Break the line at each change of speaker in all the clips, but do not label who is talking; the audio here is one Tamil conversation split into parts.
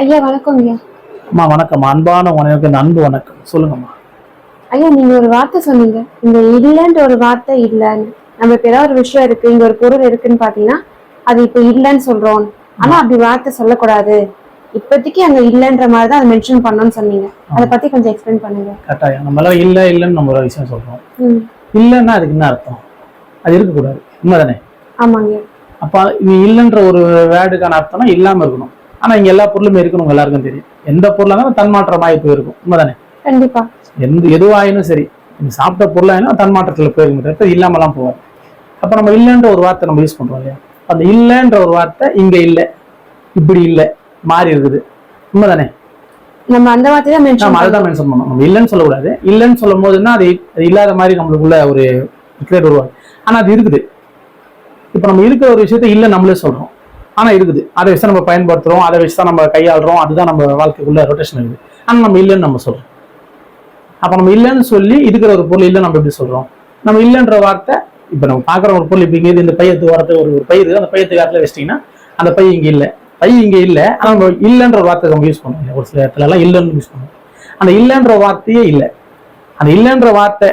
ஐயா வணக்கம் ஐயா.
அம்மா வணக்கம். அன்பான உனக்கு இந்த அன்பு வணக்கம். சொல்லுங்கம்மா.
ஐயா நீங்க ஒரு வார்த்தை சொன்னீங்க. இந்த இல்லைன்ற ஒரு வார்த்தை இல்லைன்னு. நம்ம இப்ப ஏதாவது ஒரு விஷயம் இருக்கு இங்க ஒரு பொருள் இருக்குன்னு பாத்தீங்கன்னா அது இப்ப இல்லைன்னு சொல்றோம். ஆனா அப்படி வார்த்தை சொல்லக்கூடாது. இப்போதைக்கு அங்க இல்லைன்ற மாதிரி தான் அதை மென்ஷன் பண்ணணும்னு சொன்னீங்க. அதை பத்தி கொஞ்சம் எக்ஸ்பிளைன் பண்ணுங்க.
கட்டாயம். நம்ம எல்லாம் இல்லை இல்லைன்னு நம்ம ஒரு விஷயம் சொல்றோம். இல்லைன்னா அதுக்கு என்ன அர்த்தம்? அது இருக்கக்கூடாது. உண்மைதானே?
ஆமாங்க.
அப்ப நீ இல்லைன்ற ஒரு வேர்டுக்கான அர்த்தம்னா இல்லாம இருக்கணும். ஆனா இங்க எல்லா பொருளுமே இருக்கணும் எல்லாருக்கும் தெரியும். எந்த பொருளா இருந்தாலும் தன்மாற்றமாகி போயிருக்கும் உண்மைதானே?
கண்டிப்பா.
எந்த எதுவாயினும் சரி சாப்பிட்ட பொருளாயினும் தன்மாற்றத்துல போயிருக்கும் இல்லாமலாம் போவோம் அப்ப நம்ம இல்லைன்ற ஒரு வார்த்தை நம்ம யூஸ் பண்றோம் இல்லையா? அந்த இல்லைன்ற ஒரு வார்த்தை இங்க இல்லை இப்படி இல்லை மாறி இருக்குது. உண்மைதானே?
நம்ம அந்த வார்த்தை தான் மென்ஷன்
அதுதான் மென்ஷன் பண்ணணும். நம்ம இல்லைன்னு சொல்லக்கூடாது. இல்லைன்னு சொல்லும் போதுன்னா அது இல்லாத மாதிரி நம்மளுக்குள்ள ஒரு கிரியேட் உருவாது ஆனா அது இருக்குது. இப்போ நம்ம இருக்கிற ஒரு விஷயத்த இல்லை நம்மளே சொல்றோம். ஆனால் இருக்குது. அதை வச்சு தான் நம்ம பயன்படுத்துகிறோம் அதை வச்சு தான் நம்ம கையாளுறோம். அதுதான் நம்ம வாழ்க்கைக்குள்ள ரொட்டேஷன் இருக்குது ஆனால் நம்ம இல்லைன்னு நம்ம சொல்கிறோம் அப்போ நம்ம இல்லைன்னு சொல்லி இருக்கிற ஒரு பொருள் இல்லை நம்ம எப்படி சொல்கிறோம் நம்ம இல்லைன்ற வார்த்தை இப்போ நம்ம பார்க்குற ஒரு பொருள் இப்போ இங்கே இந்த பையத்து வரது ஒரு ஒரு பயிர் அந்த பையத்து காலத்தில் வச்சிட்டிங்கன்னா அந்த பை இங்கே இல்லை. பை இங்கே இல்லை. ஆனால் நம்ம இல்லைன்ற வார்த்தை நம்ம யூஸ் பண்ணுவோம். ஒரு சில இடத்துலலாம் இல்லைன்னு யூஸ் பண்ணுவோம். அந்த இல்லைன்ற வார்த்தையே இல்லை. அந்த இல்லைன்ற வார்த்தை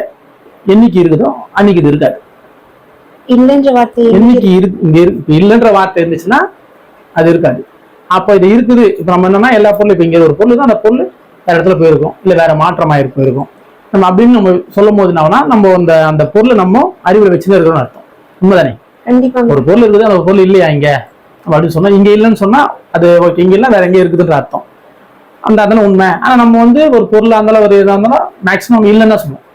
என்னைக்கு இருக்குதோ அன்னைக்கு இது இருக்காது.
இல்லைன்ற வார்த்தை
என்னைக்கு இருக்கு இல்லைன்ற வார்த்தை இருந்துச்சுன்னா அது இருக்காது. அப்போ இது இருக்குது இப்போ நம்ம என்னன்னா எல்லா பொருளும் இப்போ இங்கே ஒரு பொருள் தான் அந்த பொருள் வேற இடத்துல போயிருக்கும். இல்லை வேற மாற்றமாயிரு போயிருக்கும். நம்ம அப்படின்னு நம்ம சொல்லும் போது என்னன்னா நம்ம அந்த அந்த பொருளை நம்ம அறிவில் வச்சுதான் இருக்கணும்னு அர்த்தம். உண்மைதானே?
கண்டிப்பா
ஒரு பொருள் இருக்குது அந்த பொருள் இல்லையா இங்க? அப்படின்னு சொன்னா இங்க இல்லைன்னு சொன்னா அது ஓகே இங்க இல்லை வேற எங்கேயும் இருக்குதுன்ற அர்த்தம். அந்த அதான உண்மை. ஆனா நம்ம வந்து ஒரு பொருளா இருந்தாலும் ஒரு இதாக இருந்தாலும் மேக்ஸிமம் இல்லைன்னு தான் சொல்லுவோம்.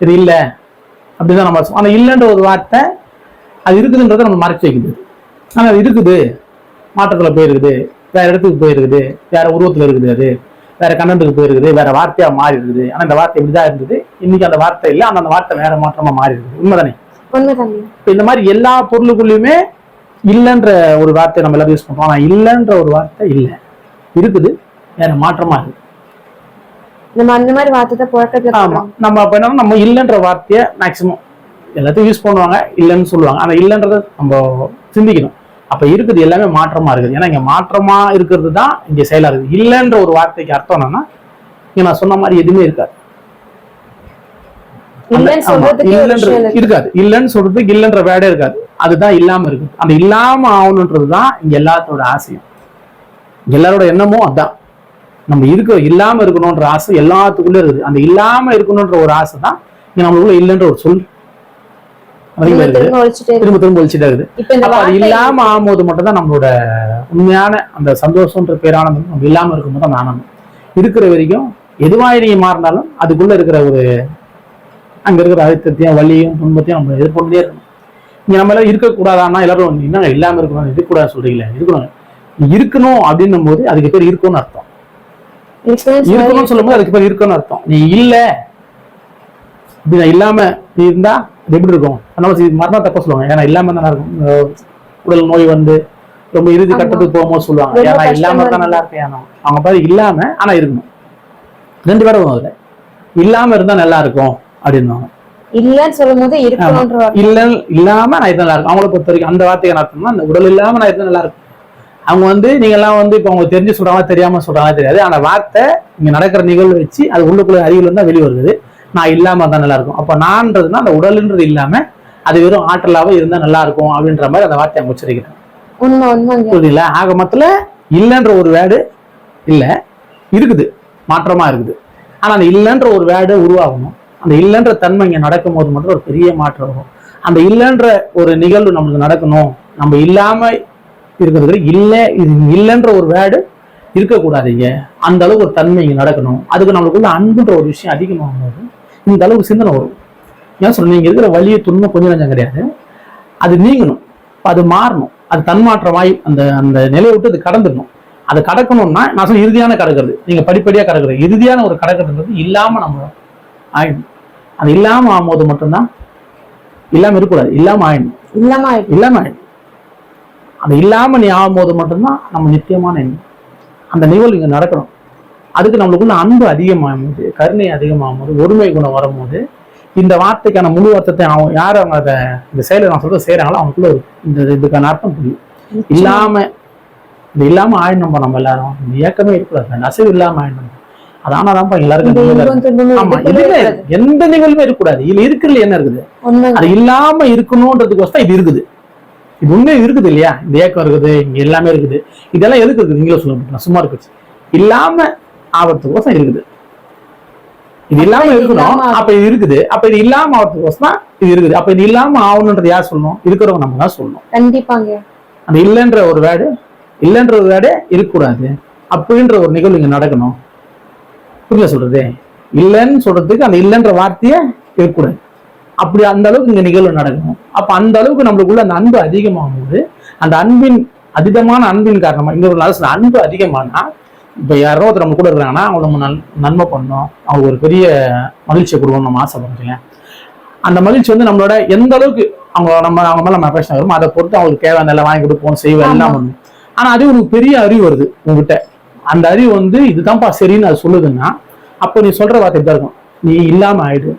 இது இல்லை. அப்படிதான் நம்ம ஆனா இல்லைன்ற ஒரு வார்த்தை அது இருக்குதுன்றதை நம்ம மறைச்சு வைக்குது. ஆனா அது இருக்குது. மாற்றத்துல போயிருக்குது. வேற இடத்துக்கு போயிருக்குது. வேற உருவத்துல இருக்குது அது. வேற கண்ணனுக்கு போயிருக்குது. வேற வார்த்தையா மாறி இருக்குது ஆனா இந்த வார்த்தை இப்படிதான் இருந்தது. இன்னைக்கு அந்த வார்த்தை இல்லை. ஆனா அந்த வார்த்தை வேற மாற்றமா மாறி இருக்குது உண்மைதானே இந்த மாதிரி எல்லா பொருளுக்குள்ளயுமே இல்லைன்ற ஒரு வார்த்தை நம்ம எல்லாரும் யூஸ் பண்றோம். ஆனா இல்லைன்ற ஒரு வார்த்தை இல்லை. இருக்குது. வேற மாற்றமா இருக்கு
நம்ம அந்த மாதிரி வார்த்தை.
நம்ம அப்ப என்னன்னா நம்ம இல்லைன்ற வார்த்தையை மேக்சிமம் எல்லாத்தையும் யூஸ் பண்ணுவாங்க இல்லைன்னு சொல்லுவாங்க. ஆனா இல்லைன்றத நம்ம சிந்திக்கணும். அப்ப இருக்குது எல்லாமே மாற்றமா இருக்குது. ஏன்னா இங்க மாற்றமா இருக்கிறது தான் இங்க செயலா இருக்குது. இல்லைன்ற ஒரு வார்த்தைக்கு அர்த்தம் என்னன்னா இங்க நான் சொன்ன மாதிரி எதுவுமே இருக்காது. இருக்காது. இல்லைன்னு சொல்றதுக்கு இல்லைன்ற வேடே இருக்காது. அதுதான் இல்லாம இருக்கு. அந்த இல்லாம ஆகணுன்றது தான் இங்க எல்லாத்தோட ஆசையும். எல்லாரோட எண்ணமும் அதான். நம்ம இருக்க இல்லாம இருக்கணும்ன்ற ஆசை எல்லாத்துக்குள்ள இருக்குது. அந்த இல்லாம இருக்கணும்ன்ற ஒரு ஆசை தான் இங்க நம்மளுக்குள்ள இல்லைன்ற ஒரு சொல்
திரும்ப திரும்ப ஒழிச்சுட்டே
இருக்குது. அது இல்லாம ஆகும்போது மட்டும் தான் நம்மளோட உண்மையான அந்த சந்தோஷம்ன்ற பேரானந்தம் நம்ம இல்லாம இருக்கும்போது தான் ஆனந்தம். இருக்கிற வரைக்கும் எதுவாக நீங்க மாறினாலும் அதுக்குள்ள இருக்கிற ஒரு அங்க இருக்கிற அழுத்தத்தையும் வலியும் துன்பத்தையும் நம்ம எதிர்கொண்டே இருக்கணும். இங்க நம்ம எல்லாம் இருக்கக்கூடாதான்னா எல்லாரும் என்னங்க இல்லாம இருக்கணும் இருக்கக்கூடாது சொல்றீங்களே இருக்கணும். நீ இருக்கணும் அப்படின்னும் போது அதுக்கு பேர் இருக்கும்னு அர்த்தம். இருக்கணும்னு சொல்லும்போது அதுக்கு பேர் இருக்கும்னு அர்த்தம். நீ இல்ல. இப்படி இல்லாம நீ இருந்தா அது எப்படி இருக்கும்? அதனால இது மரண தப்ப சொல்லுவாங்க. ஏன்னா இல்லாம தான் இருக்கும். உடல் நோய் வந்து ரொம்ப இறுதி. கட்டத்துக்கு போகும்போது சொல்லுவாங்க. ஏன்னா இல்லாம இருந்தா நல்லா இருக்கேன் ஏன்னா அவங்க பாரு இல்லாம ஆனா இருக்கணும். ரெண்டு பேரும் அதுல. இல்லாம இருந்தா நல்லா இருக்கும் அப்படின்னுவாங்க.
இல்லன்னு சொல்லும் போது இருக்கணும்ன்ற வார்த்தை.
இல்ல இல்லாம நான் இருந்தா நல்லா இருக்கும். அவங்கள பொறுத்த வரைக்கும் அந்த வார்த்தையை அர்த்தம்னா அந்த உடல் இல்லாம நான் இருந்தா நல்லா இருக்கும். அவங்க வந்து நீங்க எல்லாம் வந்து இப்போ அவங்க தெரிஞ்சு சொல்றாங்க தெரியாம சொல்றாங்க தெரியாது. ஆனா வார்த்தை இங்க நடக்கிற நிகழ்வு வச்சு அது உள்ளுக்குள்ள அறிவுல இருந்தா வெளியே வருது நான் இல்லாம இருந்தா நல்லா இருக்கும் அப்ப நான்றதுன்னா அந்த உடல்ன்றது இல்லாம அது வெறும் ஆற்றலாவே இருந்தா நல்லா இருக்கும் அப்படின்ற மாதிரி அந்த வார்த்தையை
உண்மைங்க.
புரியுதுங்களா? ஆக மொத்தத்துல இல்லைன்ற ஒரு வேர்டு இல்ல இருக்குது. மாற்றமா இருக்குது. ஆனா அந்த இல்லைன்ற ஒரு வேர்டு உருவாகணும். அந்த இல்லைன்ற தன்மை இங்க நடக்கும் போது மட்டும் ஒரு பெரிய மாற்றம் வரும். அந்த இல்லைன்ற ஒரு நிகழ்வு நம்மளுக்கு நடக்கணும். நம்ம இல்லாம இருக்கிறது இல்ல இது இல்லைன்ற ஒரு வேர்டு இருக்கக்கூடாதுங்க அந்த அளவுக்கு ஒரு தன்மை இங்க நடக்கணும். அதுக்கு நம்மளுக்குள்ள அன்புன்ற ஒரு விஷயம் அதிகமாகும் போது இந்த அளவுக்கு சிந்தனை வரும். ஏன் சொல்ல நீங்க இருக்கிற வலியை துன்பம் கொஞ்சம் நஞ்சம் கிடையாது. அது நீங்கணும். அது மாறணும். அது தன்மாற்றமாய் அந்த அந்த நிலையை விட்டு அது கடந்துடணும். அது கடக்கணும்னா நான் சொல்ல இறுதியான கடக்கிறது. நீங்க படிப்படியா கடக்கிறது. இறுதியான ஒரு கடக்கிறதுன்றது இல்லாம நம்ம ஆயிடும் அது இல்லாம ஆகும்போது மட்டும்தான் இல்லாம இருக்கக்கூடாது. இல்லாம ஆயிடணும்.
இல்லாம ஆயிடுச்சு.
இல்லாம ஆயிடும் அது இல்லாம நீ ஆகும்போது மட்டும்தான் நம்ம நித்தியமான எண்ணம். அந்த நிகழ்வு இங்க நடக்கணும். அதுக்கு நம்மளுக்குள்ள அன்பு அதிகமாகும் போது கருணை அதிகமாகும் போது ஒருமை குணம் வரும்போது இந்த வார்த்தைக்கான முழு அர்த்தத்தை அவன் யார் அவங்க அதை இந்த செயலை நான் சொல்றது செய்யறாங்களோ அவங்களுக்குள்ள ஒரு இந்த இதுக்கான அர்த்தம் புரியும். இல்லாம இது இல்லாம ஆயிடணும் நம்ம எல்லாரும். இந்த ஏக்கமே இருக்கக்கூடாது. அந்த அசைவு இல்லாம ஆயிடணும் எல்லாருக்கும் நிம்மதியா
இன்பம் துன்பம்
ஆமா இதுல. எந்த நிகழ்வுமே இருக்கக்கூடாது. இதுல இருக்கிறதுல என்ன இருக்குது? அது இல்லாம இருக்கணும்ன்றதுக்கோசம் இது இருக்குது. இது உண்மை இருக்குது இல்லையா? இந்த ஏக்கம் இருக்குது இங்க எல்லாமே இருக்குது. இதெல்லாம் எதுக்கு இருக்குது? நீங்களே சொல்ல சும்மா இருக்கு இல்லாம ஆவறதுக்கோசம் இருக்குது. இது இல்லாம இருக்கணும். அப்ப இது இருக்குது. அப்ப இது இல்லாம ஆவறதுக்கோசம் தான் இது இருக்குது. அப்ப இது இல்லாம ஆகணுன்றது யார் சொல்லணும்? இருக்கிறவங்க நம்ம தான் சொல்லணும்.
கண்டிப்பாங்க.
அந்த இல்லைன்ற ஒரு வேர்டு இல்லைன்ற ஒரு வேர்டே இருக்கக்கூடாது. அப்படின்ற ஒரு நிகழ்வு இங்க நடக்கணும். புரியல சொல்றது? இல்லைன்னு சொல்றதுக்கு அந்த இல்லைன்ற வார்த்தையே இருக்கக்கூடாது. அப்படி அந்த அளவுக்கு இங்க நிகழ்வு நடக்கணும். அப்ப அந்த அளவுக்கு நம்மளுக்குள்ள அந்த அன்பு அதிகமாகும் போது அந்த அன்பின் அதிகமான அன்பின் காரணமா இங்க ஒரு அன்பு அதிகமானா இப்ப யாரோ ஒருத்தர் நம்ம கூட இருக்கிறாங்கன்னா அவங்க நம்ம நன் நன்மை பண்ணோம். அவங்க ஒரு பெரிய மகிழ்ச்சியை கொடுக்கணும் நம்ம ஆசைப்படுறீங்க அந்த மகிழ்ச்சி வந்து நம்மளோட எந்த அளவுக்கு அவங்க நம்ம அவங்க மேல நம்ம அஃபெக்ஷன் வரும் அதை பொறுத்து அவங்களுக்கு தேவையான எல்லாம் வாங்கி கொடுப்போம் செய்வோம் எல்லாம் பண்ணுவோம். ஆனா அது ஒரு பெரிய அறிவு வருது உங்ககிட்ட. அந்த அறிவு வந்து இதுதான்ப்பா சரின்னு அது சொல்லுதுன்னா அப்போ நீ சொல்ற வார்த்தை இப்படி இருக்கும். நீ இல்லாம ஆயிடு.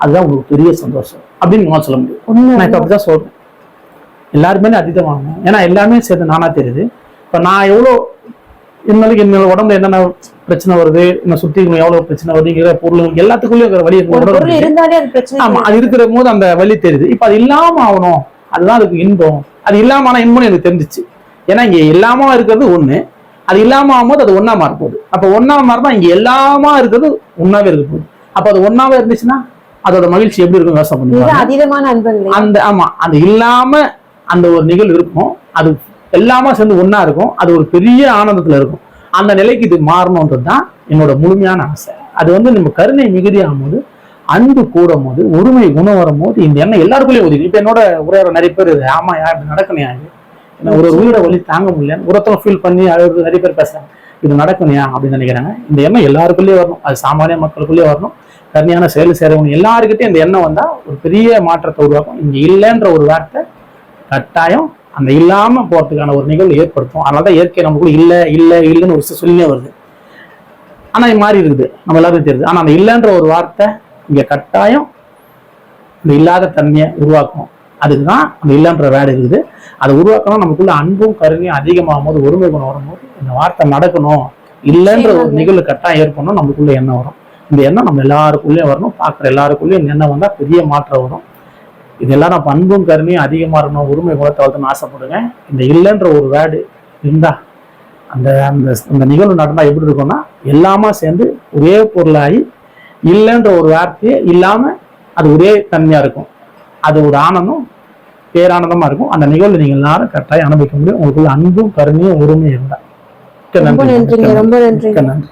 அதுதான் உங்களுக்கு பெரிய சந்தோஷம் அப்படின்னு உங்களால சொல்ல முடியும். நான் இப்ப அப்படிதான் சொல்றேன். எல்லாருமே அதீதமாகணும் ஏன்னா எல்லாமே சேர்ந்து நானா தெரியுது. இப்ப நான் எவ்வளோ இருந்தாலும் என்னோட உடம்புல என்னென்ன பிரச்சனை வருது என்ன சுத்தி எவ்வளவு பிரச்சனை வருதுங்கிற பொருள் எல்லாத்துக்குள்ளயும் வழி
அது
ஆமா அது இருக்கிற போது அந்த வலி தெரியுது. இப்ப அது இல்லாம ஆகணும். அதுதான் அதுக்கு இன்பம். அது இல்லாம ஆனா இன்பம் எனக்கு தெரிஞ்சிச்சு. ஏன்னா இங்க எல்லாமா இருக்கிறது ஒண்ணு. அது இல்லாம ஆகும்போது அது ஒண்ணா மாற போகுது. அப்ப ஒண்ணா மாறினா இங்க எல்லாமா இருக்கிறது ஒண்ணாவே இருக்க போகுது. அப்ப அது ஒண்ணாவே இருந்துச்சுன்னா அதோட மகிழ்ச்சி எப்படி இருக்கும் யோசனை பண்ணுவாங்க அந்த ஆமா அந்த இல்லாம அந்த ஒரு நிகழ்வு இருக்கும். அது எல்லாமே சேர்ந்து ஒன்றா இருக்கும். அது ஒரு பெரிய ஆனந்தத்தில் இருக்கும். அந்த நிலைக்கு இது மாறணுன்றது தான் என்னோட முழுமையான ஆசை. அது வந்து நம்ம கருணை மிகுதியாகும் போது அன்பு கூடும் போது ஒருமை குணம் வரும்போது இந்த எண்ணம் எல்லாருக்குள்ளேயும் ஒதுக்கு இப்போ என்னோட உரையாட நிறைய பேர் இது, ஆமா யா இப்படி நடக்கணையா இது? ஏன்னா ஒரு உயிரை உயிரோட வழி தாங்க முடியலன்னு ஒருத்தவங்க ஃபீல் பண்ணி அழுது நிறைய பேர் பேசுறாங்க. இது நடக்கணையா அப்படின்னு நினைக்கிறாங்க. இந்த எண்ணம் எல்லாருக்குள்ளேயும் வரணும். அது சாமானிய மக்களுக்குள்ளேயே வரணும். கருணையான செயல் சேரவங்க எல்லாருக்கிட்டையும் இந்த எண்ணம் வந்தால் ஒரு பெரிய மாற்றத்தை உருவாக்கும். இங்கே இல்லைன்ற ஒரு வார்த்தை கட்டாயம் அந்த இல்லாம போறதுக்கான ஒரு நிகழ்வு ஏற்படுத்தும். அதனாலதான் இயற்கை நமக்குள்ள இல்ல இல்ல இல்லைன்னு ஒரு சொல்லினே வருது. ஆனா இது மாறி இருக்குது. நம்ம எல்லாருக்கும் தெரியுது. ஆனா அந்த இல்லைன்ற ஒரு வார்த்தை இங்க கட்டாயம் இந்த இல்லாத தன்மையை உருவாக்கும். அதுக்குதான் அந்த இல்லைன்ற வேர்டு இருக்குது. அதை உருவாக்கணும். நமக்குள்ள அன்பும் கருணையும் அதிகமாகும் போது ஒருமை குணம் வரும்போது இந்த வார்த்தை நடக்கணும் இல்லைன்ற ஒரு. நிகழ்வு கட்டாயம் ஏற்படணும். நமக்குள்ள எண்ணம் வரும். இந்த எண்ணம் நம்ம எல்லாருக்குள்ளேயும் வரணும். பார்க்குற எல்லாருக்குள்ளேயும் இந்த எண்ணம் வந்தா பெரிய மாற்றம் வரும். இதெல்லாம் நம்ம அன்பும் கருணையும் அதிகமா இருக்கணும் உரிமை குணத்தை வளர்த்துன்னு ஆசைப்படுங்க இந்த இல்லைன்ற ஒரு வேர்டு இருந்தா அந்த அந்த அந்த நிகழ்வு நடந்தா எப்படி இருக்கும்னா எல்லாமா சேர்ந்து ஒரே பொருளாகி இல்லைன்ற ஒரு வார்த்தையே இல்லாம அது ஒரே தன்மையா இருக்கும். அது ஒரு ஆனந்தம் பேரானந்தமா இருக்கும். அந்த நிகழ்வு நீங்க எல்லாரும் கட்டாயம் அனுபவிக்க முடியும். உங்களுக்குள்ள அன்பும் கருணையும் உரிமையும் இருந்தா. மிக்க
ரொம்ப
நன்றி.
நன்றிங்க ரொம்ப நன்றி.
நன்றி.